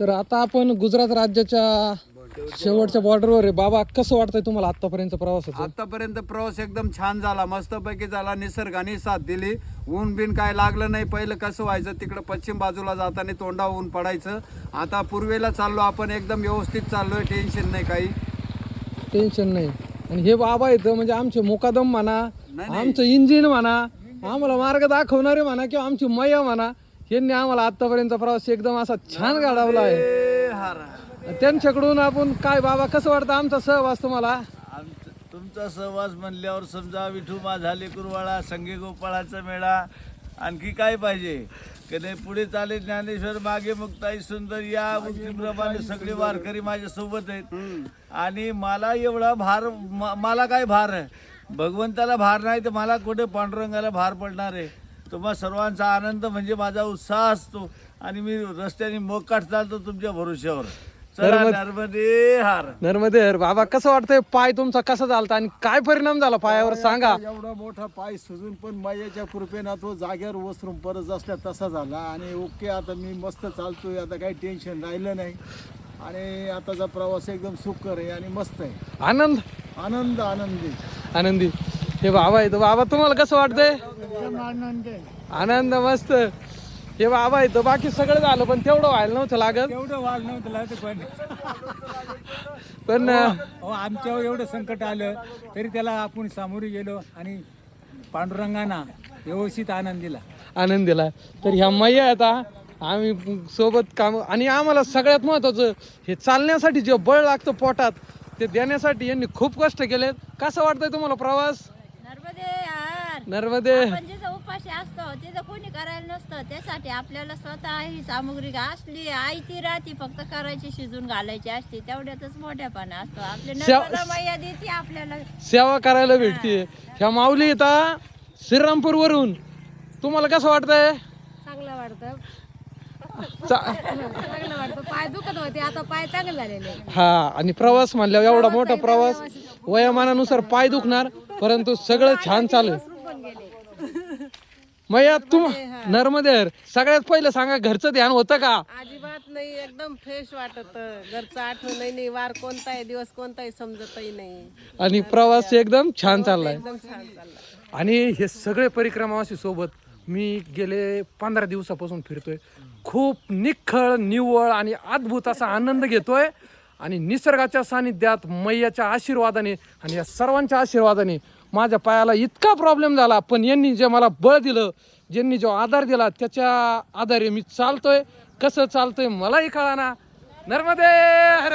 तर आता आपण गुजरात राज्याच्या शेवटच्या बॉर्डरवर आहे. बाबा कसं वाटतंय तुम्हाला आतापर्यंत प्रवासाचं? आतापर्यंत प्रवास एकदम छान झाला. मस्तपैकी झाला. निसर्गाने साथ दिली. ऊन बिन काय लागलं नाही. पहिलं कसं व्हायचं? तिकडं पश्चिम बाजूला जाताना तोंडा ऊन पडायचं. आता पूर्वेला चाललो. आपण एकदम व्यवस्थित चाललोय. टेन्शन नाही काही. टेन्शन नाही. आणि हे बाबा येतं म्हणजे आमचे मुकादम म्हणा. आमचं इंजिन म्हणा आम्हाला मार्ग दाखवणारे म्हणा किंवा आमची मैया म्हणा यांनी आम्हाला आतापर्यंत प्रवास एकदम असा छान गाडावला आहे. त्यांच्याकडून आपण काय बाबा कसं वाटतं आमचा सहवास तुम्हाला? आमचं तुमचा सहवास म्हणल्यावर समजा विठू माझा लेकुरवाळा संगे गोपाळाचा मेळा आणखी काय पाहिजे? कधी पुढे चाले ज्ञानेश्वर मागे मुक्ताई सुंदर या मुक्तीप्रमाणे सगळे वारकरी माझ्या सोबत आहेत आणि मला एवढा भार म- मला काय भार? आहे भगवंताला भार नाही तर मला कुठे पांडुरंगाला भार पडणार आहे? तुम्हा सर्वांचा आनंद म्हणजे माझा उत्साह असतो आणि मी रस्त्याने मोकाट चालतो तुमच्या भरोश्यावर. चला नर्मदे हार. नर्मदे हर. बाबा कसं वाटतंय? पाय तुमचा कसा चालता आणि काय परिणाम झाला पायावर? सांगा. एवढा मोठा पाय सुजून पण मायाच्या कृपेनं तो जागेवर वसरून परत असल्या तसा झाला. आणि ओके आता मी मस्त चालतोय. आता काही टेन्शन राहिलं नाही. आणि आताचा प्रवास एकदम सुखकर आहे आणि मस्त आहे. आनंद? आनंद आनंदी. आनंदी. हे बाबा आहे. तर बाबा तुम्हाला कसं वाटतंय? आनंद आनंद मस्त. हे बाबा तर बाकी सगळं झालं पण तेवढं व्हायला नव्हतं लागत. एवढं वाढ नव्हतं लागत पण. अहो, आमच्यावर एवढं संकट आलं तरी त्याला आपण सामोरे गेलो आणि पांडुरंगाना व्यवस्थित आनंद दिला. आनंद दिला. तर ह्या मैया आता आम्ही सोबत काम आणि आम्हाला सगळ्यात महत्वाचं हे चालण्यासाठी जे बळ लागतं पोटात ते देण्यासाठी यांनी खूप कष्ट केलेत. कसं वाटतंय तुम्हाला प्रवास? नर्मदे यार नर्मदे. आपण जिथं उपाशी असतो तिथं कोणी करायला नसतं त्यासाठी आपल्याला स्वतः ही सामुग्री असली आई ती राहती फक्त करायची शिजून घालायची असते तेवढ्यातच मोठ्यापणा असतो. आपले शा- नर्मदा मैया देते आपल्याला सेवा करायला भेटते. ह्या माऊली येतात श्रीरामपूर वरून तुम्हाला कसं वाटतंय? चांगलं वाटतं. चा- चांगलं वाटतं. पाय दुखत होते आता पाय चांगले झालेले हा आणि प्रवास म्हणल्यावर एवढा मोठा प्रवास. वयामानानुसार पाय दुखणार परंतु सगळं छान चालू आहे. मैया तुम नर्मदेर सगळ्यात पहिलं सांगा घरचं ध्यान होतं का? अजिबात नाही एकदम फ्रेश वाटत. घरचं आठवणही नाही वार कोणता आहे दिवस कोणता आहे समजतही नाही. आणि प्रवास एकदम छान चाललाय. एकदम छान चाललं आणि हे सगळे परिक्रमावासी सोबत मी गेले पंधरा दिवसापासून फिरतोय. खूप निखळ निव्वळ आणि अद्भुत असा आनंद घेतोय. आणि निसर्गाच्या सानिध्यात मैयाच्या आशीर्वादाने आणि या सर्वांच्या आशीर्वादाने माझ्या पायाला इतका प्रॉब्लेम झाला पण यांनी जे मला बळ दिलं ज्यांनी जो आधार दिला त्याच्या आधारे मी चालतोय. कसं चालतोय मलाही कळाना. नर्मदे हर